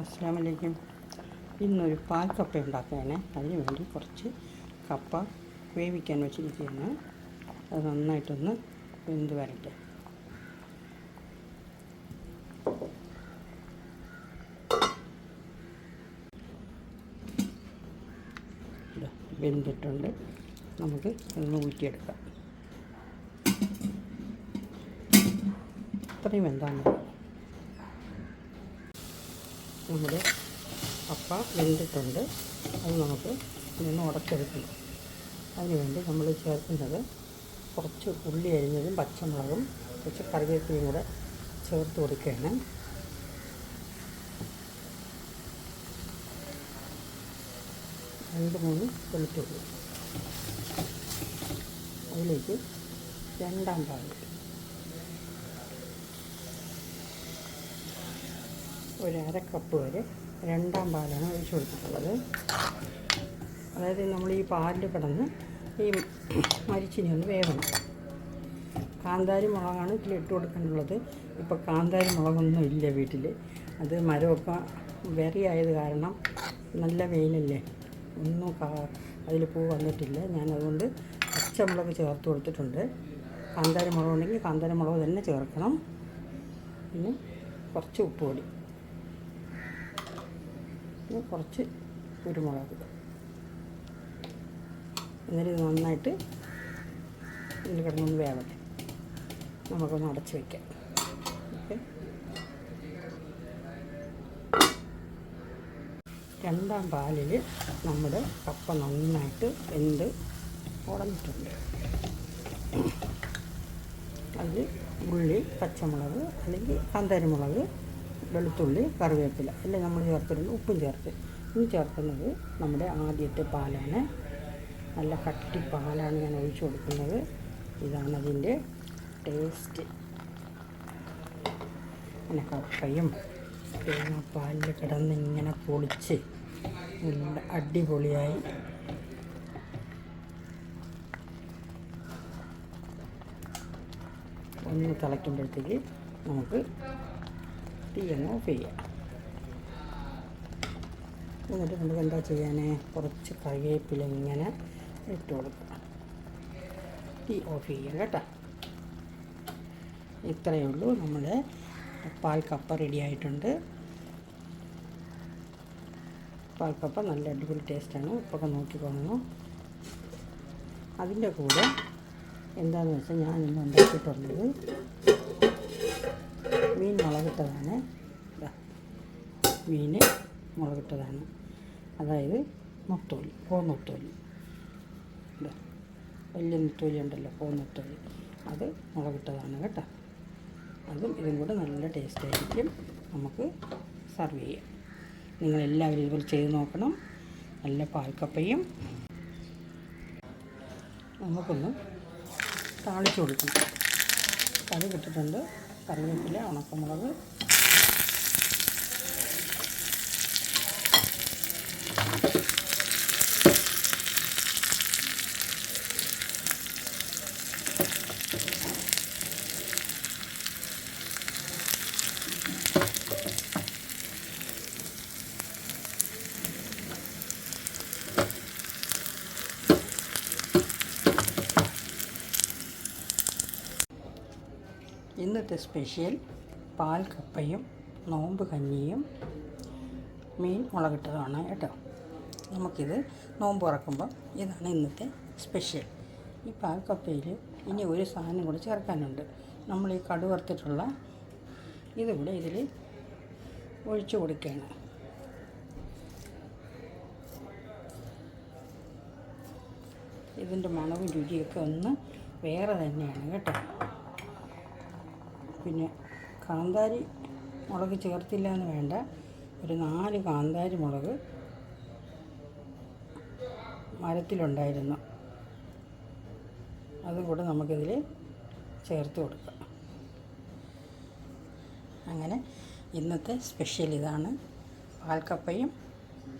അസ്സാം വലൈക്കും ഇന്നൊരു പാൽ കപ്പ ഉണ്ടാക്കുകയാണ് അതിന് വേണ്ടി കുറച്ച് കപ്പ വേവിക്കാൻ വെച്ചിരിക്കുകയാണ്. അത് നന്നായിട്ടൊന്ന് വെന്ത് വരട്ടെ. വെന്തിട്ടുണ്ട്. നമുക്ക് ഒന്ന് ഊറ്റിയെടുക്കാം. ഇത്രയും വെന്താൽ നമ്മുടെ കപ്പ വെന്തിട്ടുണ്ട്. അത് നമുക്ക് നിന്ന് ഉടച്ചെടുക്കണം. അതിനുവേണ്ടി നമ്മൾ ചേർക്കുന്നത് കുറച്ച് ഉള്ളി അരിഞ്ഞതും പച്ചമുളകും കുറച്ച് കറിവേപ്പിലയും കൂടെ ചേർത്ത് കൊടുക്കുകയാണ്. രണ്ട് മൂന്ന് വെളുത്തുള്ളി. അതിലേക്ക് രണ്ടാം പാൽ ഒരു അര കപ്പ് വരെ രണ്ടാം പാലാണ് ഒഴിച്ചു കൊടുത്തിട്ടുള്ളത്. അതായത് നമ്മൾ ഈ പാലിൽ കിടന്ന് ഈ മരിച്ചിനി ഒന്ന് വേവണം. കാന്താരി മുളകാണ് ഇതിൽ ഇട്ട് കൊടുക്കാനുള്ളത് ഇപ്പോൾ കാന്താരി മുളകൊന്നും ഇല്ല വീട്ടിൽ അത് മരമൊക്കെ വെറിയായത് കാരണം നല്ല വെയിലല്ലേ. ഒന്നും കാ അതിൽ പൂ വന്നിട്ടില്ല. ഞാൻ അതുകൊണ്ട് പച്ചമുളക് ചേർത്ത് കൊടുത്തിട്ടുണ്ട്. കാന്താരി മുളക് ഉണ്ടെങ്കിൽ കാന്താരി മുളക് തന്നെ ചേർക്കണം. പിന്നെ കുറച്ച് ഉപ്പ് പൊടി കുറച്ച് കുരുമുളക്. എന്നിട്ട് ഇത് നന്നായിട്ട് ഇതിൽ കിടന്നൊന്ന് വേവട്ടെ. നമുക്കൊന്ന് അടച്ച് വയ്ക്കാം ഓക്കെ. രണ്ടാം പാലിൽ നമ്മുടെ കപ്പ നന്നായിട്ട് വെന്ത് ഉടഞ്ഞിട്ടുണ്ട്. അതിൽ ഉള്ളി പച്ചമുളക് അല്ലെങ്കിൽ കാന്താരിമുളക് വെളുത്തുള്ളി കറിവേപ്പില എല്ലാം നമ്മൾ ചേർത്തിട്ടുണ്ട് ഉപ്പും ചേർത്ത്. ഇനി ചേർക്കുന്നത് നമ്മുടെ ആദ്യത്തെ പാലാണ്. നല്ല കട്ടി പാലാണ് ഞാൻ ഒഴിച്ചു കൊടുക്കുന്നത്. ഇതാണ് അതിന്റെ ടേസ്റ്റ്. അങ്ങനെ കപ്പയും തേങ്ങാപ്പാലിൽ കിടന്ന് ഇങ്ങനെ പൊളിച്ച് നല്ല അടിപൊളിയായി. ഒന്ന് തിളയ്ക്കുമ്പോഴത്തേക്ക് നമുക്ക് തീ അങ്ങ് ഓഫ് ചെയ്യാം? എന്നിട്ട് നമുക്ക് എന്താ ചെയ്യാനേ? കുറച്ച് കറിവേപ്പില ഇങ്ങനെ ഇട്ട് കൊടുക്കുക തീ ഓഫ് ചെയ്യുക കേട്ടോ. ഇത്രയേ ഉള്ളൂ. നമ്മുടെ കപ്പ റെഡി ആയിട്ടുണ്ട്. പാൽ കപ്പ നല്ല അടിപൊളി ടേസ്റ്റാണ് ഉപ്പൊക്കെ നോക്കിക്കോണം അതിന്റെ കൂടെ എന്താണെന്ന് വെച്ചാൽ ഞാൻ ഇന്ന് ഉണ്ടാക്കിയിട്ടുള്ളത് മീൻ മുളകിട്ടതാണ്. മീൻ മുളകിട്ടതാണ്. അതായത് നൊത്തോലി പോന്നൊത്തോലി. വലിയ നെത്തോലി ഉണ്ടല്ലോ പോന്നൊത്തോലി. അത് മുളകിട്ടതാണ് കേട്ടോ. അതും ഇതും കൂടെ നല്ല ടേസ്റ്റ് ആയിരിക്കും നമുക്ക് സർവ് ചെയ്യാം നിങ്ങളെല്ലാവരും ഇതുപോലെ ചെയ്ത് നോക്കണം. നല്ല പാൽക്കപ്പയും. നമുക്കൊന്ന് താളിച്ച് കൊടുക്കണം. കറി കിട്ടിട്ടുണ്ട് കറിവേപ്പില ഉണക്കമുളക്. ഇന്നത്തെ സ്പെഷ്യൽ പാൽ കപ്പയും നോമ്പ് കഞ്ഞിയും മീൻ മുളകിട്ടതാണ് കേട്ടോ. നമുക്കിത് നോമ്പ് ഉറക്കുമ്പോൾ ഇതാണ് ഇന്നത്തെ സ്പെഷ്യൽ. ഈ പാൽ കപ്പയിൽ ഇനി ഒരു സാധനം കൂടി ചേർക്കാനുണ്ട്. നമ്മൾ ഈ കടു വറുത്തിട്ടുള്ള ഇതുകൂടെ ഇതിൽ ഒഴിച്ചു കൊടുക്കുകയാണ്. ഇതിന്റെ മണവും രുചിയൊക്കെ ഒന്ന് വേറെ തന്നെയാണ് കേട്ടോ. പിന്നെ കാന്താരി മുളക് ചേർത്തില്ല എന്ന് വേണ്ട. ഒരു നാല് കാന്താരി മുളക് മരത്തിലുണ്ടായിരുന്നു. അതും കൂടെ നമുക്കിതിൽ ചേർത്ത് കൊടുക്കാം. അങ്ങനെ ഇന്നത്തെ സ്പെഷ്യൽ ഇതാണ്. പാൽക്കപ്പയും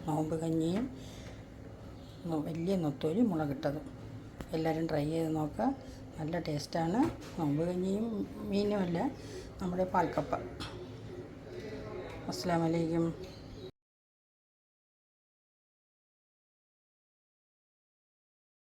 നോമ്പ് കഞ്ഞിയും വലിയ നൊത്തോലി മുളകിട്ടതും. എല്ലാവരും ട്രൈ ചെയ്ത് നോക്കുക. നല്ല ടേസ്റ്റാണ്. നോമ്പ് കഞ്ഞിയും മീനുമല്ല നമ്മുടെ പാൽക്കപ്പ. അസ്സാം വലൈക്കും